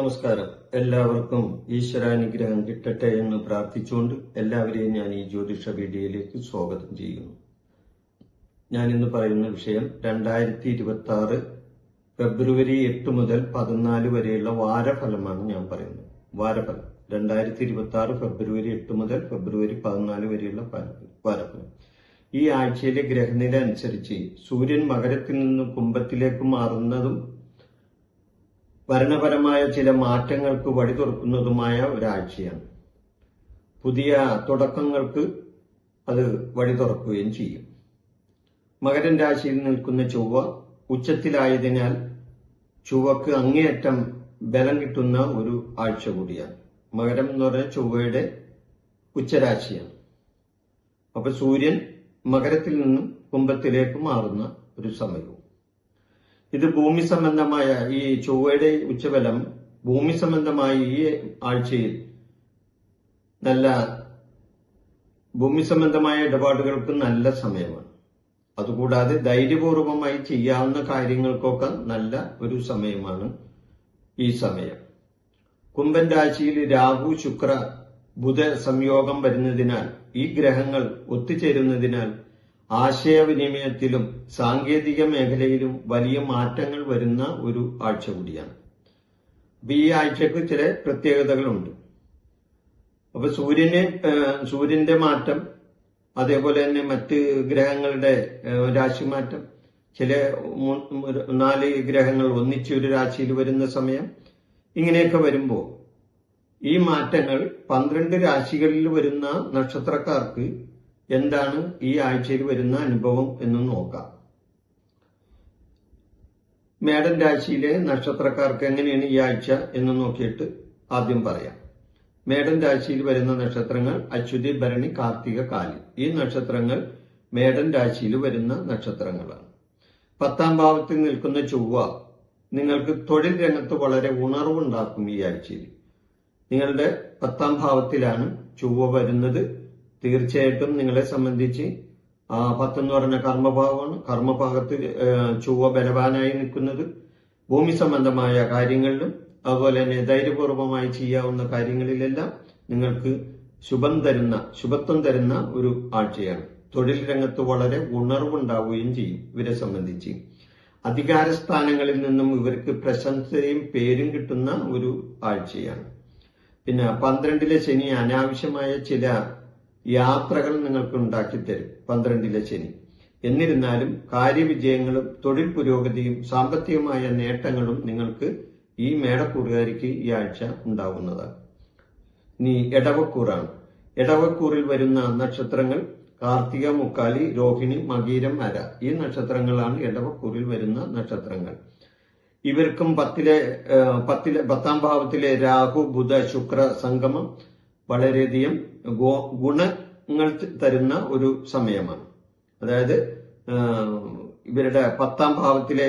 നമസ്കാരം. എല്ലാവർക്കും ഈശ്വരാനുഗ്രഹം കിട്ടട്ടെ എന്ന് പ്രാർത്ഥിച്ചുകൊണ്ട് എല്ലാവരെയും ഞാൻ ഈ ജ്യോതിഷ വീഡിയോയിലേക്ക് സ്വാഗതം ചെയ്യുന്നു. ഞാൻ ഇന്ന് പറയുന്ന വിഷയം രണ്ടായിരത്തി ഇരുപത്തി ആറ് ഫെബ്രുവരി എട്ട് മുതൽ പതിനാല് വരെയുള്ള വാരഫലമാണ് ഞാൻ പറയുന്നത്. വാരഫലം. രണ്ടായിരത്തി ഇരുപത്തി ആറ് ഫെബ്രുവരി എട്ട് മുതൽ ഫെബ്രുവരി പതിനാല് വരെയുള്ള ഫല- വാരഫലം. ഈ ആഴ്ചയിലെ ഗ്രഹനില അനുസരിച്ച് സൂര്യൻ മകരത്തിൽ നിന്ന് കുംഭത്തിലേക്ക് മാറുന്നതും ഭരണപരമായ ചില മാറ്റങ്ങൾക്ക് വഴി തുറക്കുന്നതുമായ ഒരാഴ്ചയാണ്. പുതിയ തുടക്കങ്ങൾക്ക് അത് വഴി തുറക്കുകയും ചെയ്യും. മകരൻ രാശിയിൽ നിൽക്കുന്ന ചൊവ്വ ഉച്ചത്തിലായതിനാൽ ചൊവ്വക്ക് അങ്ങേയറ്റം ബലം കിട്ടുന്ന ഒരു ആഴ്ച കൂടിയാണ്. മകരം എന്ന് പറഞ്ഞാൽ ചൊവ്വയുടെ ഉച്ചരാശിയാണ്. അപ്പൊ സൂര്യൻ മകരത്തിൽ നിന്നും കുംഭത്തിലേക്ക് മാറുന്ന ഒരു സമയവും. ഇത് ഭൂമി സംബന്ധമായ ഈ ചൊവ്വയുടെ ഉച്ചബലം ഭൂമി സംബന്ധമായ ഈ ആഴ്ചയിൽ നല്ല ഭൂമി സംബന്ധമായ ഇടപാടുകൾക്ക് നല്ല സമയമാണ്. അതുകൂടാതെ ധൈര്യപൂർവമായി ചെയ്യാവുന്ന കാര്യങ്ങൾക്കൊക്കെ നല്ല ഒരു സമയമാണ് ഈ സമയം. കുംഭൻ രാശിയിൽ രാഹു ശുക്ര ബുധ സംയോഗം വരുന്നതിനാൽ ഈ ഗ്രഹങ്ങൾ ഒത്തുചേരുന്നതിനാൽ ആശയവിനിമയത്തിലും സാങ്കേതിക മേഖലയിലും വലിയ മാറ്റങ്ങൾ വരുന്ന ഒരു ആഴ്ച കൂടിയാണ്. അപ്പൊ ഈ ആഴ്ചക്ക് ചില പ്രത്യേകതകളുണ്ട്. അപ്പൊ സൂര്യനെ സൂര്യന്റെ മാറ്റം അതേപോലെ തന്നെ മറ്റ് ഗ്രഹങ്ങളുടെ രാശിമാറ്റം ചില നാല് ഗ്രഹങ്ങൾ ഒന്നിച്ച് ഒരു രാശിയിൽ വരുന്ന സമയം ഇങ്ങനെയൊക്കെ വരുമ്പോൾ ഈ മാറ്റങ്ങൾ പന്ത്രണ്ട് രാശികളിൽ വരുന്ന നക്ഷത്രക്കാർക്ക് എന്താണ് ഈ ആഴ്ചയിൽ വരുന്ന അനുഭവം എന്ന് നോക്കാം. മേടൻ രാശിയിലെ നക്ഷത്രക്കാർക്ക് എങ്ങനെയാണ് ഈ ആഴ്ച എന്ന് നോക്കിയിട്ട് ആദ്യം പറയാം. മേടൻ രാശിയിൽ വരുന്ന നക്ഷത്രങ്ങൾ അശ്വതി ഭരണി കാർത്തിക കാലി. ഈ നക്ഷത്രങ്ങൾ മേടൻ രാശിയിൽ വരുന്ന നക്ഷത്രങ്ങളാണ്. പത്താം ഭാവത്തിൽ നിൽക്കുന്ന ചൊവ്വ നിങ്ങൾക്ക് തൊഴിൽ രംഗത്ത് വളരെ ഉണർവുണ്ടാക്കും ഈ ആഴ്ചയിൽ. നിങ്ങളുടെ പത്താം ഭാവത്തിലാണ് ചൊവ്വ വരുന്നത് തീർച്ചയായിട്ടും നിങ്ങളെ സംബന്ധിച്ച് പത്തെന്ന് പറഞ്ഞ കർമ്മഭാവമാണ് കർമ്മഭാഗത്ത് ചൊവ്വ ബലവാനായി നിൽക്കുന്നത് ഭൂമി സംബന്ധമായ കാര്യങ്ങളിലും അതുപോലെ തന്നെ ധൈര്യപൂർവമായി ചെയ്യാവുന്ന കാര്യങ്ങളിലെല്ലാം നിങ്ങൾക്ക് ശുഭം തരുന്ന ശുഭത്വം തരുന്ന ഒരു ആഴ്ചയാണ്. തൊഴിൽ രംഗത്ത് വളരെ ഉണർവുണ്ടാവുകയും ചെയ്യും ഇവരെ സംബന്ധിച്ച്. അധികാര സ്ഥാനങ്ങളിൽ നിന്നും ഇവർക്ക് പ്രശംസയും പേരും കിട്ടുന്ന ഒരു ആഴ്ചയാണ്. പിന്നെ പന്ത്രണ്ടിലെ ശനി അനാവശ്യമായ ചില യാത്രകൾ നിങ്ങൾക്ക് ഉണ്ടാക്കി തരും. പന്ത്രണ്ടിലെ ശനി. എന്നിരുന്നാലും കാര്യവിജയങ്ങളും തൊഴിൽ പുരോഗതിയും സാമ്പത്തികമായ നേട്ടങ്ങളും നിങ്ങൾക്ക് ഈ മേടക്കൂറുകാരിക്ക് ഈ ആഴ്ച ഉണ്ടാവുന്നതാണ്. നീ എടവക്കൂറാണ്. എടവക്കൂറിൽ വരുന്ന നക്ഷത്രങ്ങൾ കാർത്തിക മുക്കാലി രോഹിണി മകീരം അര ഈ നക്ഷത്രങ്ങളാണ് എടവക്കൂറിൽ വരുന്ന നക്ഷത്രങ്ങൾ. ഇവർക്കും പത്തിലെ പത്തിലെ പത്താം ഭാവത്തിലെ രാഹു ബുധ ശുക്ര സംഗമം വളരെയധികം ഗുണങ്ങൾ തരുന്ന ഒരു സമയമാണ്. അതായത് ഇവരുടെ പത്താം ഭാവത്തിലെ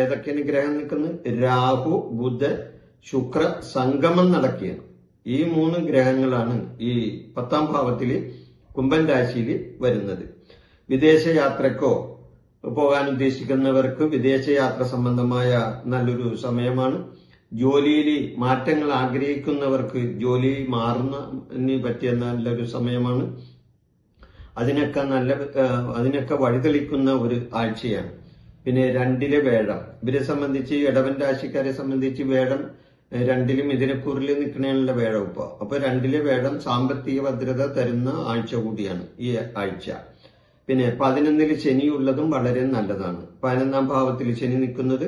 ഏതൊക്കെയാണ് ഗ്രഹം നിൽക്കുന്നത്? രാഹു ബുധ ശുക്ര സംഗമം നടക്കുകയാണ്. ഈ മൂന്ന് ഗ്രഹങ്ങളാണ് ഈ പത്താം ഭാവത്തിൽ കുംഭൻ രാശിയിൽ വരുന്നത്. വിദേശ യാത്രക്കോ പോകാൻ ഉദ്ദേശിക്കുന്നവർക്ക് വിദേശയാത്ര സംബന്ധമായ നല്ലൊരു സമയമാണ്. ജോലിയിൽ മാറ്റങ്ങൾ ആഗ്രഹിക്കുന്നവർക്ക് ജോലി മാറുന്നതിന് പറ്റിയ നല്ലൊരു സമയമാണ്. അതിനൊക്കെ നല്ല അതിനൊക്കെ വഴിതെളിക്കുന്ന ഒരു ആഴ്ചയാണ്. പിന്നെ രണ്ടിലെ വേഴം. ഇവരെ സംബന്ധിച്ച് ഇടവൻ രാശിക്കാരെ സംബന്ധിച്ച് വേഴം രണ്ടിലും ഇതിനെക്കുറിൽ നിൽക്കണേനുള്ള വേഴം ഇപ്പൊ. അപ്പൊ രണ്ടിലെ വേഴം സാമ്പത്തിക ഭദ്രത തരുന്ന ആഴ്ച കൂടിയാണ് ഈ ആഴ്ച. പിന്നെ പതിനൊന്നിൽ ശനി ഉള്ളതും വളരെ നല്ലതാണ്. പതിനൊന്നാം ഭാവത്തിൽ ശനി നിൽക്കുന്നത്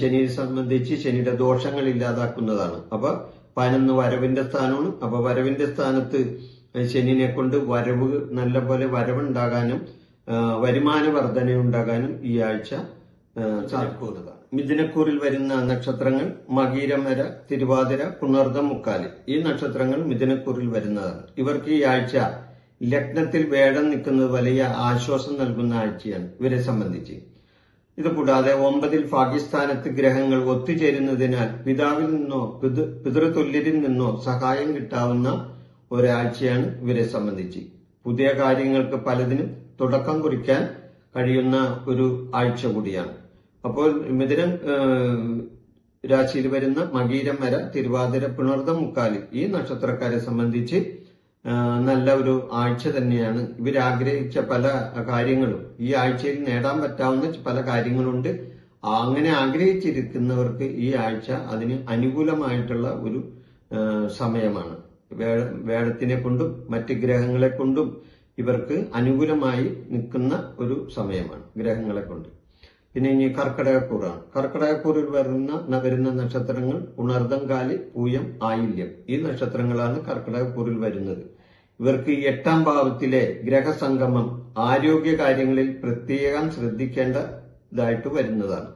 ശനിയെ സംബന്ധിച്ച് ശനിയുടെ ദോഷങ്ങൾ ഇല്ലാതാക്കുന്നതാണ്. അപ്പൊ പതിനൊന്ന് വരവിന്റെ സ്ഥാനമാണ്. അപ്പൊ വരവിന്റെ സ്ഥാനത്ത് ശനിനെ കൊണ്ട് വരവ് നല്ല പോലെ വരവുണ്ടാകാനും വരുമാന വർധന ഉണ്ടാകാനും ഈ ആഴ്ച മിഥുനക്കൂറിൽ വരുന്ന നക്ഷത്രങ്ങൾ മകീരമര തിരുവാതിര പുണർദം മുക്കാലി. ഈ നക്ഷത്രങ്ങൾ മിഥുനക്കൂറിൽ വരുന്നതാണ്. ഇവർക്ക് ഈ ആഴ്ച ലഗ്നത്തിൽ വേടം നിൽക്കുന്നത് വലിയ ആശ്വാസം നൽകുന്ന ആഴ്ചയാണ്. ഇവരെ സംബന്ധിച്ച്. ഇത് കൂടാതെ ഒമ്പതിൽ പാകിസ്ഥാനത്ത് ഗ്രഹങ്ങൾ ഒത്തുചേരുന്നതിനാൽ പിതാവിൽ നിന്നോ പിതൃ പിതൃതുല്യരിൽ നിന്നോ സഹായം കിട്ടാവുന്ന ഒരാഴ്ചയാണ് ഇവരെ സംബന്ധിച്ച്. പുതിയ കാര്യങ്ങൾക്ക് പലതിനും തുടക്കം കുറിക്കാൻ കഴിയുന്ന ഒരു ആഴ്ച കൂടിയാണ്. അപ്പോൾ മിഥുനം രാശിയിൽ വരുന്ന മകീരം വര തിരുവാതിര പുണർദം മുക്കാലി ഈ നക്ഷത്രക്കാരെ സംബന്ധിച്ച് നല്ല ഒരു ആഴ്ച തന്നെയാണ്. ഇവർ ആഗ്രഹിച്ച പല കാര്യങ്ങളും. ഈ ആഴ്ചയിൽ നേടാൻ പറ്റാവുന്ന പല കാര്യങ്ങളുണ്ട്. അങ്ങനെ ആഗ്രഹിച്ചിരിക്കുന്നവർക്ക് ഈ ആഴ്ച അതിന് അനുകൂലമായിട്ടുള്ള ഒരു സമയമാണ്. വേടത്തിനെ കൊണ്ടും മറ്റ് ഗ്രഹങ്ങളെ കൊണ്ടും ഇവർക്ക് അനുകൂലമായി നിൽക്കുന്ന ഒരു സമയമാണ് ഗ്രഹങ്ങളെ കൊണ്ട്. പിന്നെ ഇനി കർക്കിടകക്കൂറാണ്. കർക്കിടകക്കൂറിൽ വരുന്ന വരുന്ന നക്ഷത്രങ്ങൾ ഉണർദം കാലി പൂയം ആയില്യം. ഈ നക്ഷത്രങ്ങളാണ് കർക്കിടകക്കൂറിൽ വരുന്നത്. ഇവർക്ക് എട്ടാം ഭാവത്തിലെ ഗ്രഹസംഗമം ആരോഗ്യ കാര്യങ്ങളിൽ പ്രത്യേകം ശ്രദ്ധിക്കേണ്ടതായിട്ട് വരുന്നതാണ്.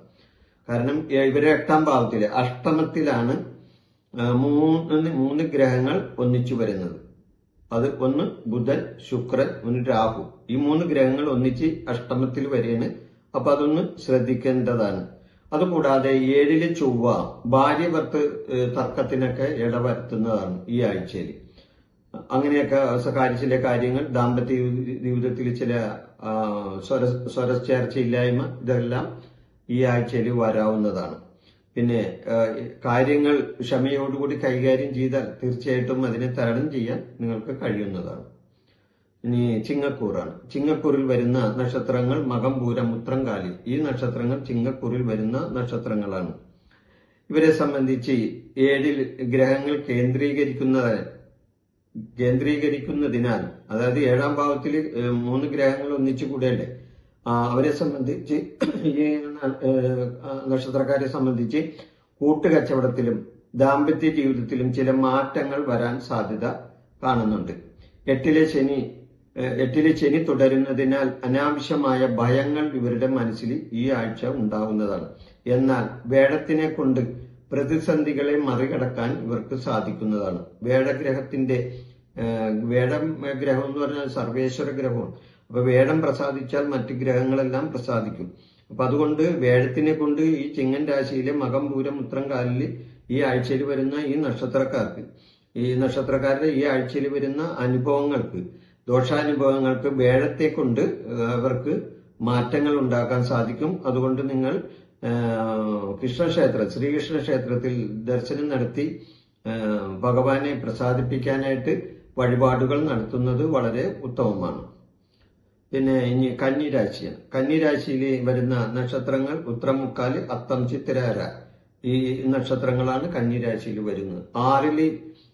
കാരണം ഇവരെ എട്ടാം ഭാവത്തിലെ അഷ്ടമത്തിലാണ് മൂന്ന് മൂന്ന് ഗ്രഹങ്ങൾ ഒന്നിച്ചു വരുന്നത്. അത് ഒന്ന് ബുധൻ ശുക്രൻ ഒന്ന് രാഹു. ഈ മൂന്ന് ഗ്രഹങ്ങൾ ഒന്നിച്ച് അഷ്ടമത്തിൽ വരെയാണ് അപ്പൊ അതൊന്ന് ശ്രദ്ധിക്കേണ്ടതാണ്. അതുകൂടാതെ ഏഴിൽ ചൊവ്വ ഭാര്യ ഭർത്ത് തർക്കത്തിനൊക്കെ ഇടവരുത്തുന്നതാണ് ഈ ആഴ്ചയിൽ അങ്ങനെയൊക്കെ സ്വകാര്യ ചില കാര്യങ്ങൾ ദാമ്പത്യ ജീവി- ജീവിതത്തിൽ ചില സ്വര സ്വരച്ചേർച്ചയില്ലായ്മ ഇതെല്ലാം ഈ ആഴ്ചയിൽ വരാവുന്നതാണ്. പിന്നെ കാര്യങ്ങൾ ക്ഷമയോടുകൂടി കൈകാര്യം ചെയ്താൽ തീർച്ചയായിട്ടും അതിനെ തരണം ചെയ്യാൻ നിങ്ങൾക്ക് കഴിയുന്നതാണ്. ഇനി ചിങ്ങക്കൂറാണ്. ചിങ്ങക്കൂറിൽ വരുന്ന നക്ഷത്രങ്ങൾ മകം പൂരം ഈ നക്ഷത്രങ്ങൾ ചിങ്ങക്കൂറിൽ വരുന്ന നക്ഷത്രങ്ങളാണ്. ഇവരെ സംബന്ധിച്ച് ഏഴിൽ ഗ്രഹങ്ങൾ കേന്ദ്രീകരിക്കുന്ന കേന്ദ്രീകരിക്കുന്നതിനാൽ അതായത് ഏഴാം ഭാവത്തിൽ മൂന്ന് ഗ്രഹങ്ങൾ ഒന്നിച്ചു കൂടെയല്ലേ അവരെ സംബന്ധിച്ച് ഈ നക്ഷത്രക്കാരെ സംബന്ധിച്ച് കൂട്ടുകച്ചവടത്തിലും ദാമ്പത്യ ജീവിതത്തിലും ചില മാറ്റങ്ങൾ വരാൻ സാധ്യത കാണുന്നുണ്ട്. എട്ടിലെ ശനി എട്ടിലെ ശനി തുടരുന്നതിനാൽ അനാവശ്യമായ ഭയങ്ങൾ ഇവരുടെ മനസ്സിൽ ഈ ആഴ്ച ഉണ്ടാവുന്നതാണ്. എന്നാൽ വേടത്തിനെ കൊണ്ട് പ്രതിസന്ധികളെ മറികടക്കാൻ ഇവർക്ക് സാധിക്കുന്നതാണ്. വേടഗ്രഹത്തിന്റെ വേടം ഗ്രഹം എന്ന് പറഞ്ഞാൽ സർവേശ്വര ഗ്രഹമാണ്. അപ്പൊ വേടം പ്രസാദിച്ചാൽ മറ്റ് ഗ്രഹങ്ങളെല്ലാം പ്രസാദിക്കും. അപ്പൊ അതുകൊണ്ട് വേഴത്തിനെ കൊണ്ട് ഈ ചിങ്ങൻ രാശിയിലെ മകം പൂരം ഉത്രം കാലിൽ ഈ ആഴ്ചയിൽ വരുന്ന ഈ നക്ഷത്രക്കാർക്ക് ഈ നക്ഷത്രക്കാരുടെ ഈ ആഴ്ചയിൽ വരുന്ന അനുഭവങ്ങൾക്ക് ദോഷാനുഭവങ്ങൾക്ക് വേഴത്തെ കൊണ്ട് അവർക്ക് മാറ്റങ്ങൾ ഉണ്ടാക്കാൻ സാധിക്കും. അതുകൊണ്ട് നിങ്ങൾ കൃഷ്ണക്ഷേത്ര ശ്രീകൃഷ്ണ ക്ഷേത്രത്തിൽ ദർശനം നടത്തി ഭഗവാനെ പ്രസാദിപ്പിക്കാനായിട്ട് വഴിപാടുകൾ നടത്തുന്നത് വളരെ ഉത്തമമാണ്. പിന്നെ ഇനി കന്നിരാശിയാണ്. കന്നിരാശിയിൽ വരുന്ന നക്ഷത്രങ്ങൾ ഉത്രമുക്കാൽ അത്തം ചിത്തിരാര. ഈ നക്ഷത്രങ്ങളാണ് കന്നിരാശിയിൽ വരുന്നത്. ആറിൽ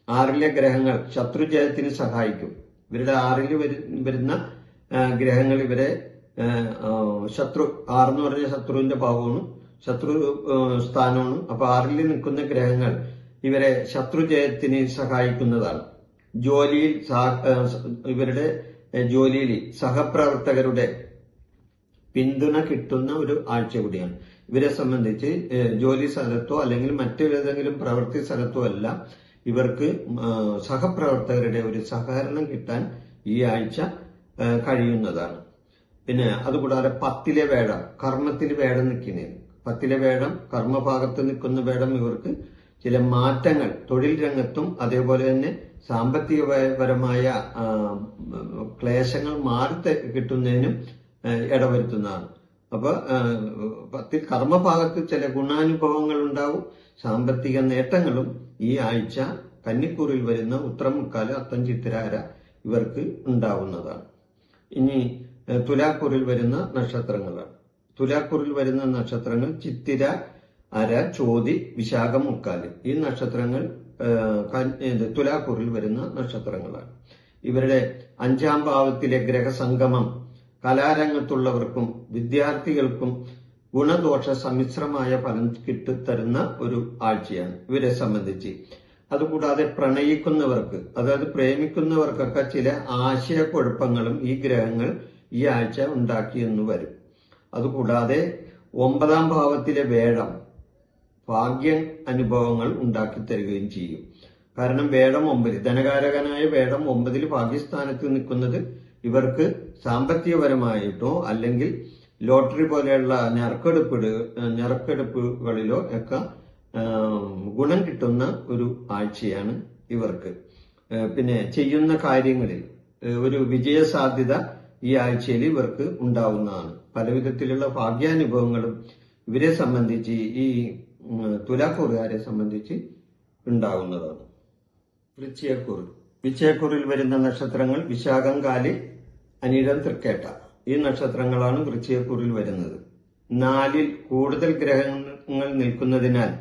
ആറിലെ ഗ്രഹങ്ങൾ ശത്രുജയത്തിന് സഹായിക്കും. ഇവരുടെ ആറിൽ വരുന്ന ഗ്രഹങ്ങൾ ഇവരെ ശത്രു ആറെന്ന് പറഞ്ഞ ശത്രുവിന്റെ ഭാവമാണ് ശത്രു സ്ഥാനമാണ്. അപ്പൊ ആറിൽ നിൽക്കുന്ന ഗ്രഹങ്ങൾ ഇവരെ ശത്രുജയത്തിന് സഹായിക്കുന്നതാണ്. ജോലിയിൽ ഇവരുടെ ജോലിയിൽ സഹപ്രവർത്തകരുടെ പിന്തുണ കിട്ടുന്ന ഒരു ആഴ്ച കൂടിയാണ്. ഇവരെ സംബന്ധിച്ച് ജോലി സ്ഥലത്തോ അല്ലെങ്കിൽ മറ്റേതെങ്കിലും പ്രവൃത്തി സ്ഥലത്തോ അല്ല ഇവർക്ക് സഹപ്രവർത്തകരുടെ ഒരു സഹകരണം കിട്ടാൻ ഈ ആഴ്ച കഴിയുന്നതാണ്. പിന്നെ അതുകൂടാതെ പത്തിലെ വേടം കർമ്മത്തിൽ വേടം നിൽക്കുന്നതിന് പത്തിലെ വേടം കർമ്മഭാഗത്ത് നിൽക്കുന്ന വേടം ഇവർക്ക് ചില മാറ്റങ്ങൾ തൊഴിൽ രംഗത്തും അതേപോലെ തന്നെ സാമ്പത്തികപരമായ ക്ലേശങ്ങൾ മാറി കിട്ടുന്നതിനും ഇടവരുത്തുന്നതാണ്. അപ്പൊ പത്തിൽ കർമ്മഭാഗത്ത് ചില ഗുണാനുഭവങ്ങൾ ഉണ്ടാവും സാമ്പത്തിക നേട്ടങ്ങളും ഈ ആഴ്ച കന്നിക്കൂറിൽ വരുന്ന ഉത്രമുക്കാൽ അത്തം ചിത്തിരാര ഇവർക്ക് ഉണ്ടാവുന്നതാണ്. ഇനി തുലാക്കൂറിൽ വരുന്ന നക്ഷത്രങ്ങളാണ്. തുലാക്കൂറിൽ വരുന്ന നക്ഷത്രങ്ങൾ ചിത്തിര അര ചോതി വിശാഖം മുക്കാൽ ഈ നക്ഷത്രങ്ങൾ തുലാക്കൂറിൽ വരുന്ന നക്ഷത്രങ്ങളാണ്. ഇവരുടെ അഞ്ചാം ഭാവത്തിലെ ഗ്രഹസംഗമം കലാരംഗത്തുള്ളവർക്കും വിദ്യാർത്ഥികൾക്കും ഗുണദോഷ സമ്മിശ്രമായ ഫലം കിട്ടിത്തരുന്ന ഒരു ആഴ്ചയാണ് ഇവരെ സംബന്ധിച്ച്. അതുകൂടാതെ പ്രണയിക്കുന്നവർക്ക് അതായത് പ്രേമിക്കുന്നവർക്കൊക്കെ ചില ആശയക്കുഴപ്പങ്ങളും ഈ ഗ്രഹങ്ങൾ ഈ ആഴ്ച ഉണ്ടാക്കിയെന്ന് വരും. അതുകൂടാതെ ഒമ്പതാം ഭാവത്തിലെ വേഴം ഭാഗ്യ അനുഭവങ്ങൾ ഉണ്ടാക്കി തരികയും ചെയ്യും. കാരണം വേടം ഒമ്പതിൽ ധനകാരകനായ വേടം ഒമ്പതിൽ പാകിസ്ഥാനത്ത് നിൽക്കുന്നത് ഇവർക്ക് സാമ്പത്തികപരമായിട്ടോ അല്ലെങ്കിൽ ലോട്ടറി പോലെയുള്ള ഞറക്കെടുപ്പ് ഞറക്കെടുപ്പുകളിലോ ഒക്കെ ഗുണം കിട്ടുന്ന ഒരു ആഴ്ചയാണ് ഇവർക്ക്. പിന്നെ ചെയ്യുന്ന കാര്യങ്ങളിൽ ഒരു വിജയ സാധ്യത ഈ ആഴ്ചയിൽ ഇവർക്ക് ഉണ്ടാവുന്നതാണ്. പലവിധത്തിലുള്ള ഭാഗ്യാനുഭവങ്ങളും ഇവരെ സംബന്ധിച്ച് ഈ തുലാക്കൂറുകാരെ സംബന്ധിച്ച് ഉണ്ടാകുന്നതാണ് വൃശ്ചയക്കൂറ് വിച്ചയക്കുറിൽ വരുന്ന നക്ഷത്രങ്ങൾ വിശാഖം കാലി അനിടം തൃക്കേട്ട. ഈ നക്ഷത്രങ്ങളാണ് വൃശ്ചയക്കൂറിൽ വരുന്നത്. നാലിൽ കൂടുതൽ ഗ്രഹങ്ങൾ നിൽക്കുന്നതിനാൽ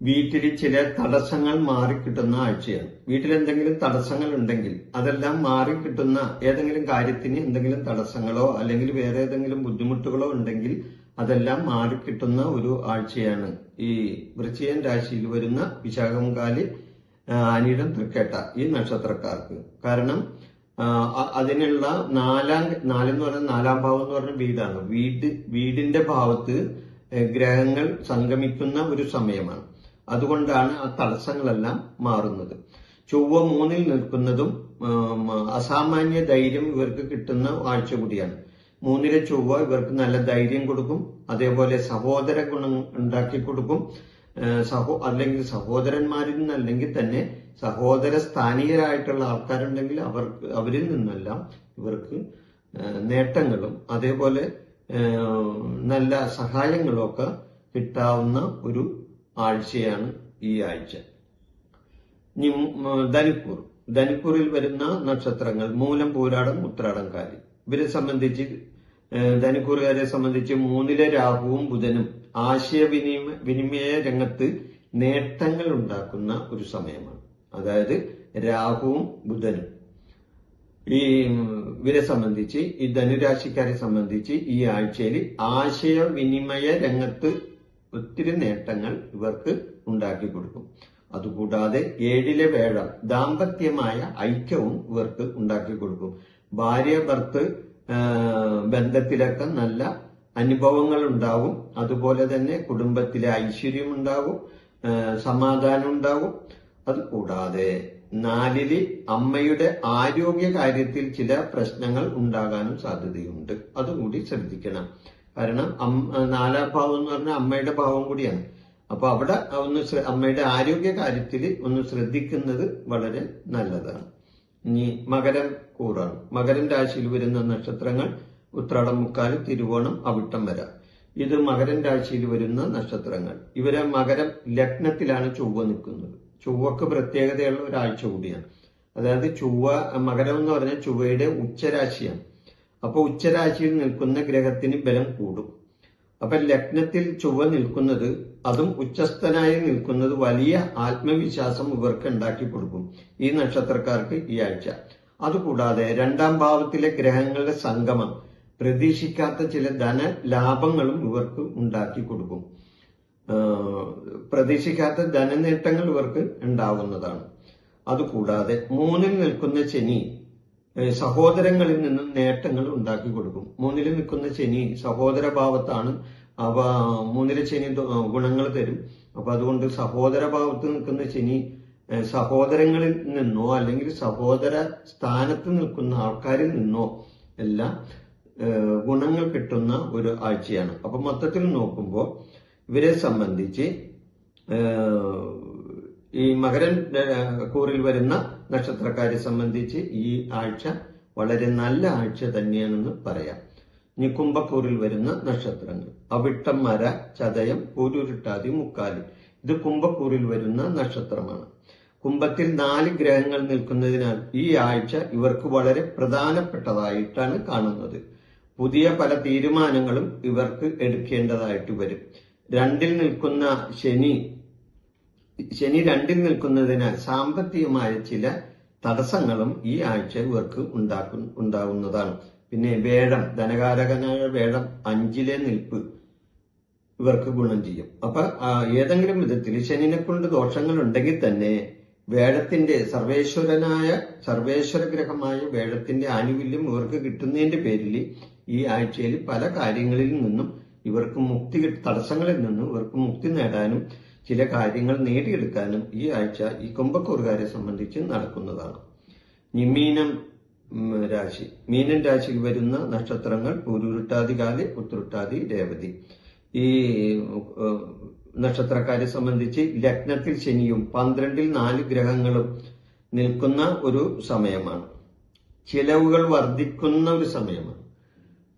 വീട്ടിൽ ചില തടസ്സങ്ങൾ മാറിക്കിട്ടുന്ന ആഴ്ചയാണ്. വീട്ടിൽ എന്തെങ്കിലും തടസ്സങ്ങൾ ഉണ്ടെങ്കിൽ അതെല്ലാം മാറിക്കിട്ടുന്ന ഏതെങ്കിലും കാര്യത്തിന് എന്തെങ്കിലും തടസ്സങ്ങളോ അല്ലെങ്കിൽ വേറെ ഏതെങ്കിലും ബുദ്ധിമുട്ടുകളോ ഉണ്ടെങ്കിൽ അതെല്ലാം മാറിക്കിട്ടുന്ന ഒരു ആഴ്ചയാണ്. ഈ വൃശ്ചികൻ രാശിയിൽ വരുന്ന വിശാഖം വിശാഖംകാലി അനിടം തൃക്കേട്ട ഈ നക്ഷത്രക്കാർക്ക്. കാരണം അതിനുള്ള നാലാം നാലെന്ന് പറഞ്ഞ നാലാം ഭാവം എന്ന് പറഞ്ഞ വീടാണ്. വീട് വീടിന്റെ ഭാവത്ത് ഗ്രഹങ്ങൾ സംഗമിക്കുന്ന ഒരു സമയമാണ്. അതുകൊണ്ടാണ് ആ തടസ്സങ്ങളെല്ലാം മാറുന്നത്. ചൊവ്വ മൂന്നിൽ നിൽക്കുന്നതും അസാമാന്യ ധൈര്യം ഇവർക്ക് കിട്ടുന്ന ആഴ്ച കൂടിയാണ്. മൂന്നിലെ ചൊവ്വ ഇവർക്ക് നല്ല ധൈര്യം കൊടുക്കും അതേപോലെ സഹോദര ഗുണം ഉണ്ടാക്കി കൊടുക്കും സഹോ അല്ലെങ്കിൽ സഹോദരന്മാരിൽ നിന്നല്ലെങ്കിൽ തന്നെ സഹോദര സ്ഥാനീയരായിട്ടുള്ള ആൾക്കാരുണ്ടെങ്കിൽ അവർക്ക് അവരിൽ നിന്നെല്ലാം ഇവർക്ക് നേട്ടങ്ങളും അതേപോലെ നല്ല സഹായങ്ങളും ഒക്കെ കിട്ടാവുന്ന ഒരു ആഴ്ചയാണ് ഈ ആഴ്ച. ധനുപ്പൂർ ധനിപ്പൂരിൽ വരുന്ന നക്ഷത്രങ്ങൾ മൂലം പൂരാടം ഉത്രാടം കാലി ഇവരെ സംബന്ധിച്ച് ധനിക്കൂറുകാരെ സംബന്ധിച്ച് മൂന്നിലെ രാഹുവും ബുധനും. ആശയവിനിമയ വിനിമയ രംഗത്ത് നേട്ടങ്ങൾ ഉണ്ടാക്കുന്ന ഒരു സമയമാണ്. അതായത് രാഹുവും ബുധനും. ഈ ഇവരെ സംബന്ധിച്ച് ഈ ധനുരാശിക്കാരെ സംബന്ധിച്ച് ഈ ആഴ്ചയിൽ ആശയവിനിമയ രംഗത്ത് ഒത്തിരി നേട്ടങ്ങൾ ഇവർക്ക് ഉണ്ടാക്കി കൊടുക്കും. അതുകൂടാതെ ഏഴിലെ വേഴം ദാമ്പത്യമായ ഐക്യവും ഇവർക്ക് ഉണ്ടാക്കി കൊടുക്കും. ഭാര്യ ഭർത്ത് ബന്ധത്തിലൊക്കെ നല്ല അനുഭവങ്ങൾ ഉണ്ടാവും അതുപോലെ തന്നെ കുടുംബത്തിലെ ഐശ്വര്യം ഉണ്ടാവും സമാധാനം ഉണ്ടാവും അതുകൂടാതെ നാലിൽ അമ്മയുടെ ആരോഗ്യ കാര്യത്തിൽ ചില പ്രശ്നങ്ങൾ ഉണ്ടാകാനും സാധ്യതയുണ്ട്. അതുകൂടി ശ്രദ്ധിക്കണം. കാരണം നാലാം ഭാവം എന്ന് പറഞ്ഞാൽ അമ്മയുടെ ഭാവം കൂടിയാണ്. അപ്പൊ അവിടെ ഒന്ന് അമ്മയുടെ ആരോഗ്യ കാര്യത്തിൽ ഒന്ന് ശ്രദ്ധിക്കുന്നത് വളരെ നല്ലതാണ്. ഇനി മകരം കൂറാണ്. മകരം രാശിയിൽ വരുന്ന നക്ഷത്രങ്ങൾ ഉത്രാടം മുക്കാൽ തിരുവോണം അവിട്ടം വര. ഇത് മകരം രാശിയിൽ വരുന്ന നക്ഷത്രങ്ങൾ. ഇവരെ മകരം ലഗ്നത്തിലാണ് ചൊവ്വ നിൽക്കുന്നത്. ചൊവ്വക്ക് പ്രത്യേകതയുള്ള ഒരാഴ്ച കൂടിയാണ്. അതായത് ചൊവ്വ മകരം എന്ന് പറഞ്ഞാൽ ചൊവ്വയുടെ ഉച്ചരാശിയാണ്. അപ്പൊ ഉച്ചരാശിയിൽ നിൽക്കുന്ന ഗ്രഹത്തിന് ബലം കൂടും. അപ്പൊ ലഗ്നത്തിൽ ചൊവ്വ നിൽക്കുന്നത് അതും ഉച്ചസ്ഥനായി നിൽക്കുന്നത് വലിയ ആത്മവിശ്വാസം ഇവർക്ക് ഉണ്ടാക്കി കൊടുക്കും ഈ നക്ഷത്രക്കാർക്ക് ഈ ആഴ്ച. അതുകൂടാതെ രണ്ടാം ഭാവത്തിലെ ഗ്രഹങ്ങളുടെ സംഗമം. പ്രതീക്ഷിക്കാത്ത ചില ധന ലാഭങ്ങളും ഇവർക്ക് ഉണ്ടാക്കി കൊടുക്കും. പ്രതീക്ഷിക്കാത്ത ധനനേട്ടങ്ങൾ ഇവർക്ക് ഉണ്ടാവുന്നതാണ്. അതുകൂടാതെ മൂന്നിൽ നിൽക്കുന്ന ശനി സഹോദരങ്ങളിൽ നിന്നും നേട്ടങ്ങൾ ഉണ്ടാക്കി കൊടുക്കും. മൂന്നിൽ നിൽക്കുന്ന ശനി സഹോദര ഭാവത്താണ്. അവ മൂന്നിലെ ശനി ഗുണങ്ങൾ തരും. അപ്പൊ അതുകൊണ്ട് സഹോദര ഭാവത്ത് നിൽക്കുന്ന ശനി സഹോദരങ്ങളിൽ നിന്നോ അല്ലെങ്കിൽ സഹോദര സ്ഥാനത്ത് നിൽക്കുന്ന ആൾക്കാരിൽ നിന്നോ എല്ലാം ഗുണങ്ങൾ കിട്ടുന്ന ഒരു ആഴ്ചയാണ്. അപ്പൊ മൊത്തത്തിൽ നോക്കുമ്പോൾ ഇവരെ സംബന്ധിച്ച് ഈ മകരൻ കൂറിൽ വരുന്ന നക്ഷത്രക്കാരെ സംബന്ധിച്ച് ഈ ആഴ്ച വളരെ നല്ല ആഴ്ച തന്നെയാണെന്ന് പറയാം. ഇനി കുംഭക്കൂറിൽ വരുന്ന നക്ഷത്രങ്ങൾ. അവിട്ടം മര ചതയം പൂരുരുട്ടാതി മുക്കാലി. ഇത് കുംഭക്കൂറിൽ വരുന്ന നക്ഷത്രമാണ്. കുംഭത്തിൽ നാല് ഗ്രഹങ്ങൾ നിൽക്കുന്നതിനാൽ ഈ ആഴ്ച ഇവർക്ക് വളരെ പ്രധാനപ്പെട്ടതായിട്ടാണ് കാണുന്നത്. പുതിയ പല തീരുമാനങ്ങളും ഇവർക്ക് എടുക്കേണ്ടതായിട്ട് വരും. രണ്ടിൽ നിൽക്കുന്ന ശനി ശനി രണ്ടിൽ നിൽക്കുന്നതിനാൽ സാമ്പത്തികമായ ചില തടസ്സങ്ങളും ഈ ആഴ്ച ഇവർക്ക് ഉണ്ടാക്കും പിന്നെ വേഴം ധനകാരകനായ വേഴം അഞ്ചിലെ നിൽപ്പ് ഇവർക്ക് ഗുണം ചെയ്യും. അപ്പൊ ഏതെങ്കിലും വിധത്തിൽ ശനിനെ കൊണ്ട് ദോഷങ്ങൾ ഉണ്ടെങ്കിൽ തന്നെ വേഴത്തിന്റെ സർവേശ്വരനായ സർവേശ്വര ഗ്രഹമായ വേഴത്തിന്റെ ആനുകൂല്യം ഇവർക്ക് കിട്ടുന്നതിന്റെ പേരിൽ ഈ ആഴ്ചയിൽ പല കാര്യങ്ങളിൽ നിന്നും ഇവർക്ക് മുക്തി തടസ്സങ്ങളിൽ നിന്നും ഇവർക്ക് മുക്തി നേടാനും ചില കാര്യങ്ങൾ നേടിയെടുക്കാനും ഈ ആഴ്ച ഈ കുംഭക്കൂറുകാരെ സംബന്ധിച്ച് നടക്കുന്നതാണ്. ഇനി രാശി. മീനൻ രാശിയിൽ വരുന്ന നക്ഷത്രങ്ങൾ പൂരുരുട്ടാതി കാലി ഉത്തരുട്ടാതി രേവതി. ഈ നക്ഷത്രക്കാരെ സംബന്ധിച്ച് ലഗ്നത്തിൽ ശനിയും പന്ത്രണ്ടിൽ നാല് ഗ്രഹങ്ങളും നിൽക്കുന്ന ഒരു സമയമാണ്. ചിലവുകൾ വർദ്ധിക്കുന്ന ഒരു സമയമാണ്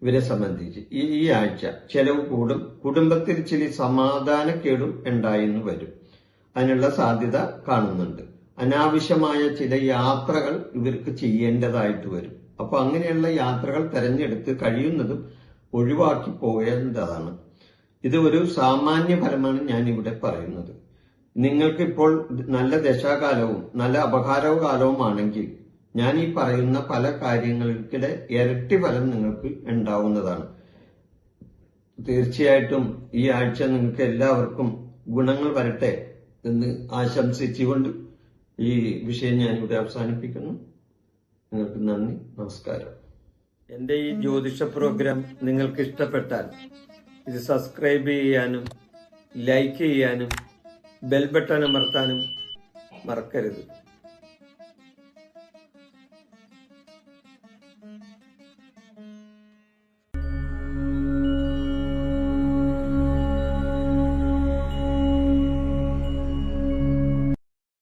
ഇവരെ സംബന്ധിച്ച്. ഈ ഈ ആഴ്ച ചെലവ് കൂടും കുടുംബത്തിൽ ചില സമാധാനക്കേടും ഉണ്ടായെന്ന് വരും. അതിനുള്ള സാധ്യത കാണുന്നുണ്ട്. അനാവശ്യമായ ചില യാത്രകൾ ഇവർക്ക് ചെയ്യേണ്ടതായിട്ട് വരും. അപ്പൊ അങ്ങനെയുള്ള യാത്രകൾ തെരഞ്ഞെടുത്ത് കഴിയുന്നതും ഒഴിവാക്കി പോകേണ്ടതാണ്. ഇത് ഒരു സാമാന്യ ഫലമാണ് ഞാൻ ഇവിടെ പറയുന്നത് നിങ്ങൾക്കിപ്പോൾ നല്ല ദശാകാലവും നല്ല അപകാരകാലവുമാണെങ്കിൽ ഞാൻ ഈ പറയുന്ന പല കാര്യങ്ങൾക്കിടെ ഇരട്ടി ഫലം നിങ്ങൾക്ക് ഉണ്ടാവുന്നതാണ്. തീർച്ചയായിട്ടും ഈ ആഴ്ച നിങ്ങൾക്ക് എല്ലാവർക്കും ഗുണങ്ങൾ വരട്ടെ എന്ന് ആശംസിച്ചുകൊണ്ട് ഈ വിഷയം ഞാനിവിടെ അവസാനിപ്പിക്കുന്നു. നിങ്ങൾക്ക് നന്ദി നമസ്കാരം. എന്റെ ഈ ജ്യോതിഷ പ്രോഗ്രാം നിങ്ങൾക്ക് ഇഷ്ടപ്പെട്ടാൽ ഇത് സബ്സ്ക്രൈബ് ചെയ്യാനും ലൈക്ക് ചെയ്യാനും ബെൽ ബട്ടൺ അമർത്താനും മറക്കരുത്.